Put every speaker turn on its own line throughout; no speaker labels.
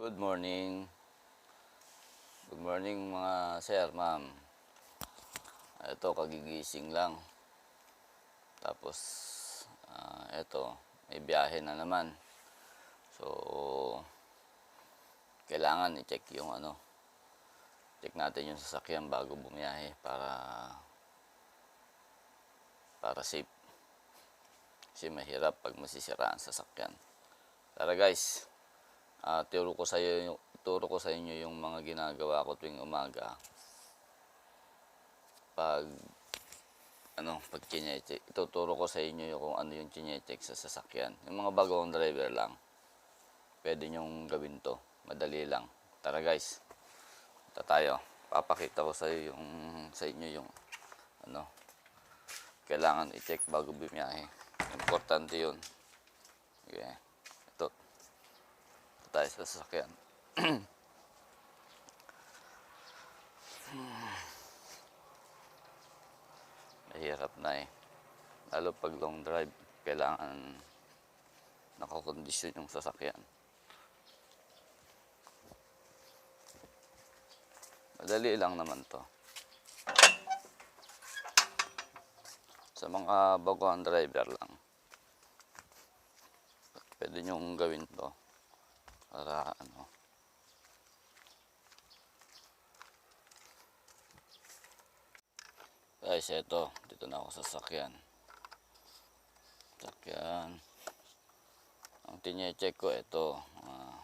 Good morning. Good morning mga sir, ma'am. Ito, kagigising lang. Tapos, ah, ito, may biyahe na naman. So, kailangan i-check yung ano, check natin yung sasakyan bago bumiyahe para para safe. Kasi mahirap pag masisira ang sasakyan. Tara guys, Ah, turo ko sa iyo turo ko sa inyo yung mga ginagawa ko tuwing umaga. Pag ano, pag chinecheck, ituturo ko sa inyo yung kung ano yung chinecheck sa sasakyan. Yung mga bagong driver lang. Pwede nyong gawin to. Madali lang. Tara guys. Ito tayo. Papakita ko sa iyo yung sa inyo yung ano kailangan i-check bago bumiyahe. Importante 'yun. Okay. Ito tayo sa sasakyan. Mahirap na eh. Lalo pag long drive, kailangan nakakondisyon yung sasakyan. Madali lang naman to. Sa mga baguhan driver lang. Pwede nyong gawin to para ano. Guys eto dito na ako sa sakyan sakyan ang tinye-check ko ito ah,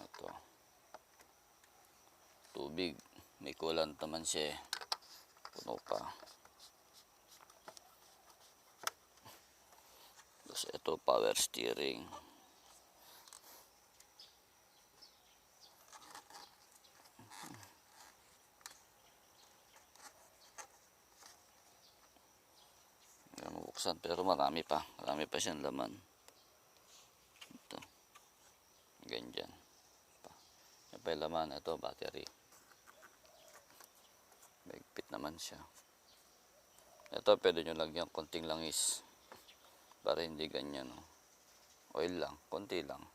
ito tubig. May kulant naman siya eh. puno pa. Tapos ito power steering Yan mabuksan pero marami pa. Marami pa siyang laman. Ito. Ganyan. Pa. Yan pa yung laman. Ito, battery. Maigpit naman siya. Ito, pwede nyo lagyan konting langis. Para hindi ganyan. Oh. Oil lang. Konti lang.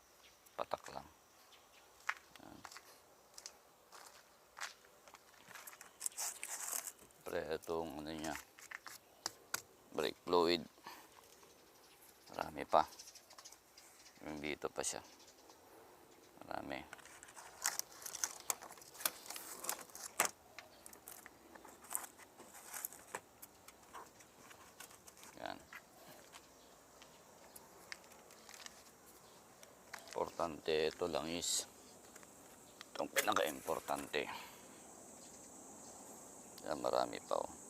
Patak lang. Yan. Pre, itong ano niya brake fluid. Marami pa. Dito pa siya. Marami. Yan. Importante ito lang is itong pinaka importante yan marami pa oh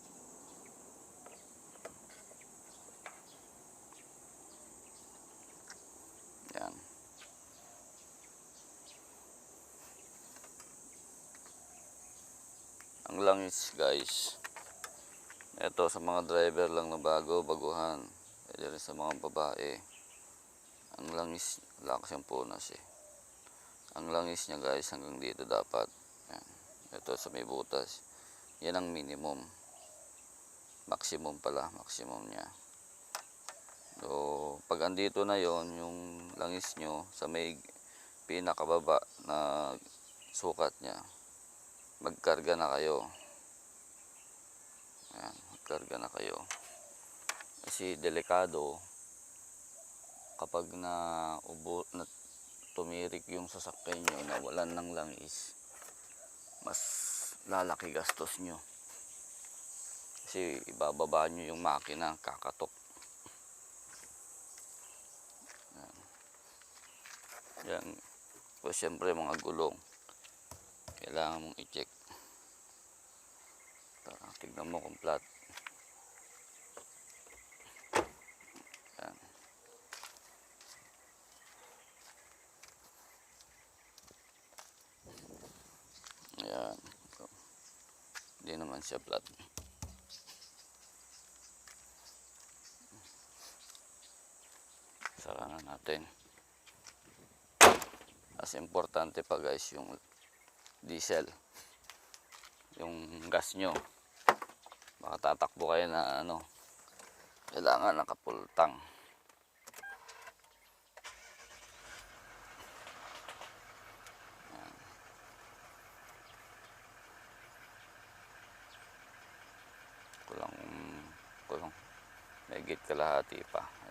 Ang langis guys. Ito sa mga driver lang na bago, baguhan. Pwede rin sa mga babae. Ang langis, lakas yung punas eh. Ang langis niya guys hanggang dito dapat. Yan. Ito sa may butas. Yan ang minimum. Maximum pala, maximum niya. So, pag andito na yon yung langis nyo sa may pinakababa na sukat niya, magkarga na kayo. Ayan, magkarga na kayo. Kasi delikado kapag na ubo na tumirik yung sasakyan nyo na walan ng langis, mas lalaki gastos nyo. Kasi ibababa nyo yung makina, kakatok. Yan. O siyempre mga gulong. Kailangan mong i-check. Tara, tignan mo kung flat. Yan. Yan. Hindi naman siya flat. Sara na natin. As importante pa guys yung diesel. Yung gas nyo makatatakbo kayo na ano kailangan nakapultang. Kulang kulang. May gate kalahati pa.